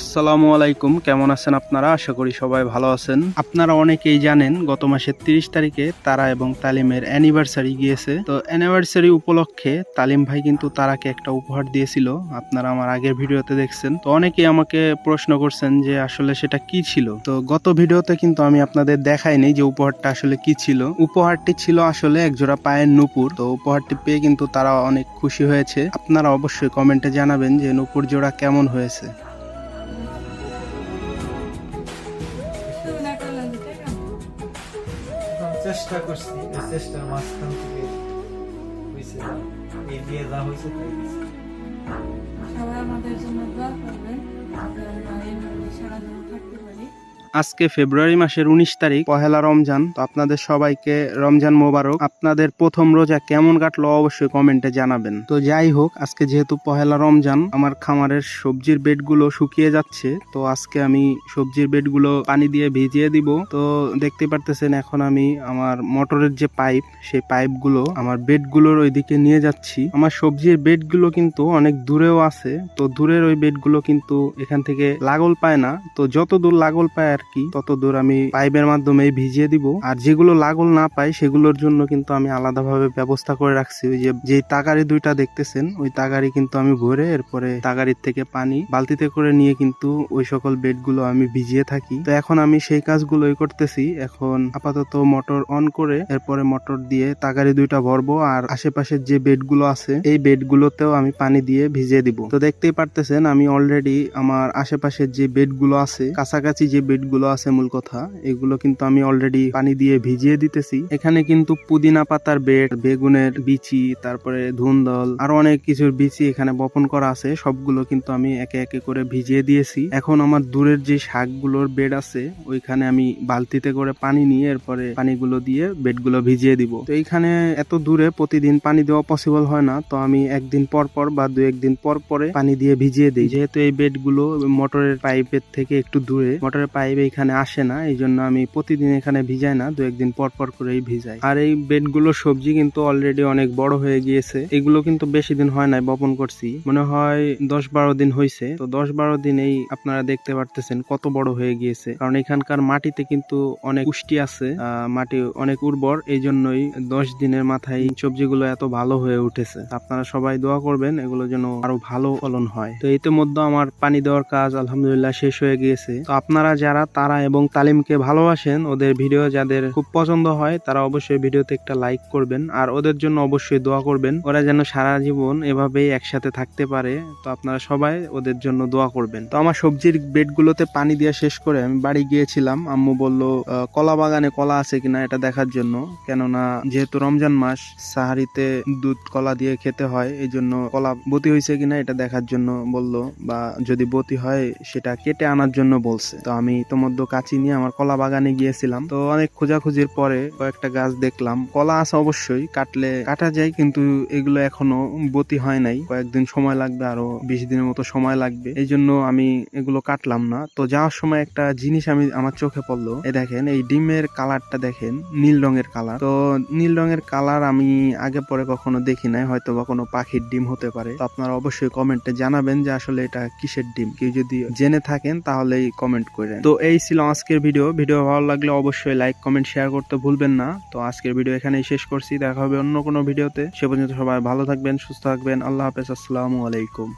আসসালামু আলাইকুম, কেমন আছেন আপনারা? আশা করি সবাই ভালো আছেন। আপনারা অনেকেই জানেন, গত মাসের তিরিশ তারিখে তারা এবং তালিমের অ্যানিভার্সারি গিয়েছে। তো অ্যানিভার্সারি উপলক্ষে তালিম ভাই কিন্তু তারাকে একটা উপহার দিয়েছিল। আপনারা আমার আগের ভিডিওতে দেখছেন। তো অনেকেই আমাকে প্রশ্ন করছেন যে আসলে সেটা কি ছিল? তো গত ভিডিওতে কিন্তু আমি আপনাদের দেখাইনি যে উপহারটা আসলে কি ছিল। উপহারটি ছিল আসলে একজোড়া পায়ের নুপুর। তো উপহারটি পেয়ে কিন্তু তারা অনেক খুশি হয়েছে। আপনারা অবশ্যই কমেন্টে জানাবেন যে নুপুর জোড়া কেমন হয়েছে। চেষ্টা করছি, এই চেষ্টার মাঝখান থেকে হয়েছে এই বিয়ে যা হয়েছে তাই আমাদের জন্য দোয়া করবেন। আজকে ফেব্রুয়ারি মাসের উনিশ তারিখ, পহেলা রমজান। তো আপনাদের সবাইকে রমজান মোবারক। আপনাদের প্রথম রোজা কেমন কাটলো অবশ্যই কমেন্টে জানাবেন। তো যাই হোক, আজকে যেহেতু পহেলা রমজান, আমার খামারের সবজির বেডগুলো শুকিয়ে যাচ্ছে। তো আজকে আমি সবজির বেডগুলো পানি দিয়ে ভিজিয়ে দিব। তো দেখতে পারতেছেন, এখন আমি আমার মোটরের যে পাইপ, সেই পাইপগুলো আমার বেডগুলোর ওইদিকে নিয়ে যাচ্ছি। আমার সবজির বেডগুলো কিন্তু অনেক দূরেও আছে। তো দূরের ওই বেডগুলো কিন্তু এখান থেকে লাগল পায় না। তো যত দূর লাগল পায় আর কি তত দূর আমি পাইপের মাধ্যমে ভিজিয়ে দিব। আর যেগুলো লাগল না পাই, সেগুলোর জন্য কিন্তু আমি আলাদাভাবে ব্যবস্থা করে রাখছি। ওই যে যে তাগারি দুইটা দেখতেছেন, ওই তাগারি কিন্তু আমি ভরে এরপরে তাগারির থেকে পানি বালতিতে করে নিয়ে কিন্তু ওই সকল বেডগুলো আমি ভিজিয়ে থাকি। তো এখন আমি সেই কাজগুলোই করতেছি। এখন আপাতত মোটর অন করে এরপরে মোটর দিয়ে তাগারি দুইটা ভরবো। আর আশেপাশের যে বেডগুলো আছে, এই বেডগুলোতেও আমি পানি দিয়ে ভিজিয়ে দিব। তো দেখতেই পারতেছেন, আমি অলরেডি আমার আশেপাশের যে বেডগুলো আছে, কাছাকাছি যে বেডগুলো আছে মূল কথা, এগুলো কিন্তু আমি অলরেডি পানি দিয়ে ভিজিয়ে দিতেছি। এখানে কিন্তু পুদিনা পাতার বেড, বেগুনের বিচি, তারপরে ধুন্দল, আরও অনেক কিছুর বিচি এখানে বপন করা আছে। সবগুলো কিন্তু আমি একে একে করে ভিজিয়ে দিয়েছি। এখন আমার দূরের যে শাকগুলোর বেড আছে, ওইখানে আমি বালতিতে করে পানি নিয়ে এরপরে পানিগুলো দিয়ে বেডগুলো ভিজিয়ে দিব। তো এইখানে এত দূরে প্রতিদিন পানি দেওয়া পসিবল হয় না, তো আমি একদিন পর পর বা দু একদিন পর পরে পানি দিয়ে ভিজিয়ে দিই। যেহেতু এই বেডগুলো মোটরের পাইপের থেকে একটু দূরে, মোটরের পাইপ এখানে আসে না এই জন্য আমি প্রতিদিন এখানে ভিজাই না দু একদিন পর পর করেই ভিজাই। আর এই বেডগুলো সবজি কিন্তু অলরেডি অনেক বড় হয়ে গিয়েছে। এগুলো কিন্তু বেশি দিন হয় নাই, বপন করছি। মনে হয় দশ বারো দিন হয়েছে তো দশ বারো দিনেই আপনারা দেখতে পারতেছেন কত বড় হয়ে গিয়েছে। কারণ এখানকার মাটিতে কিন্তু অনেক পুষ্টি আছে মাটি অনেক উর্বর। এই জন্যই দশ দিনের মাথায় এই সবজিগুলো এত ভালো হয়ে উঠেছে। আপনারা সবাই দোয়া করবেন, এগুলো যেন আরও ভালো ফলন হয়। তো ইতিমধ্যে আমার পানি দেওয়ার কাজ আলহামদুলিল্লাহ শেষ হয়ে গিয়েছে। তো আপনারা যারা তারা এবং তালিমকে ভালোবাসেন, ওদের ভিডিও যাদের খুব পছন্দ হয়, তারা অবশ্যই ভিডিওতে একটা লাইক করবেন। আর ওদের জন্য অবশ্যই দোয়া করবেন, ওরা যেন সারা জীবন এভাবেই একসাথে থাকতে পারে। তো আপনারা সবাই ওদের জন্য দোয়া করবেন। তো আমার সবজির বেডগুলোতে পানি দিয়ে শেষ করে আমি বাড়ি গিয়েছিলাম। আম্মু বলল কলা বাগানে কলা আছে কিনা এটা দেখার জন্য? কেননা যেহেতু রমজান মাস, সাহারিতে দুধ, কলা দিয়ে খেতে হয় এই জন্য কলা বতি হয়েছে কিনা এটা দেখার জন্য বলল, বা যদি বতি হয় সেটা কেটে আনার জন্য বলছে। তো আমি ইতোমধ্যে কাচি নিয়ে আমার কলা বাগানে গিয়েছিলাম। তো অনেক খোঁজাখুঁজির পরে কয়েকটা গাছ দেখলাম। কলা আছে অবশ্যই, কাটলে কাটা যায়, কিন্তু এগুলো এখনও বতি হয় নাই। কয়েকদিন সময় লাগবে, আরও বিশ দিনের মতো সময় লাগবে। এই জন্য আমি এগুলো কাটলাম না। তো যাওয়ার সময় একটা জিনিস আমি, আমার চোখে পড়ল। এই দেখেন, এই ডিমের কালারটা দেখেন, নীল রঙের কালার। তো নীল রঙের কালার আমি আগে পরে কখনো দেখি নাই হয়তো বা কোনো পাখির ডিম হতে পারে। তো আপনারা অবশ্যই কমেন্টে জানাবেন যে আসলে এটা কিসের ডিম। কেউ যদি জেনে থাকেন, তাহলেই কমেন্ট করেন। তো এই ছিল আজকের ভিডিও। ভিডিও ভালো লাগলে অবশ্যই লাইক কমেন্ট শেয়ার করতে ভুলবেন না। তো আজকের ভিডিও এখানেই শেষ করছি। দেখা হবে অন্য কোনো ভিডিওতে। সে পর্যন্ত সবাই ভালো থাকবেন, সুস্থ থাকবেন। আল্লাহ হাফেজ। আসসালামু আলাইকুম।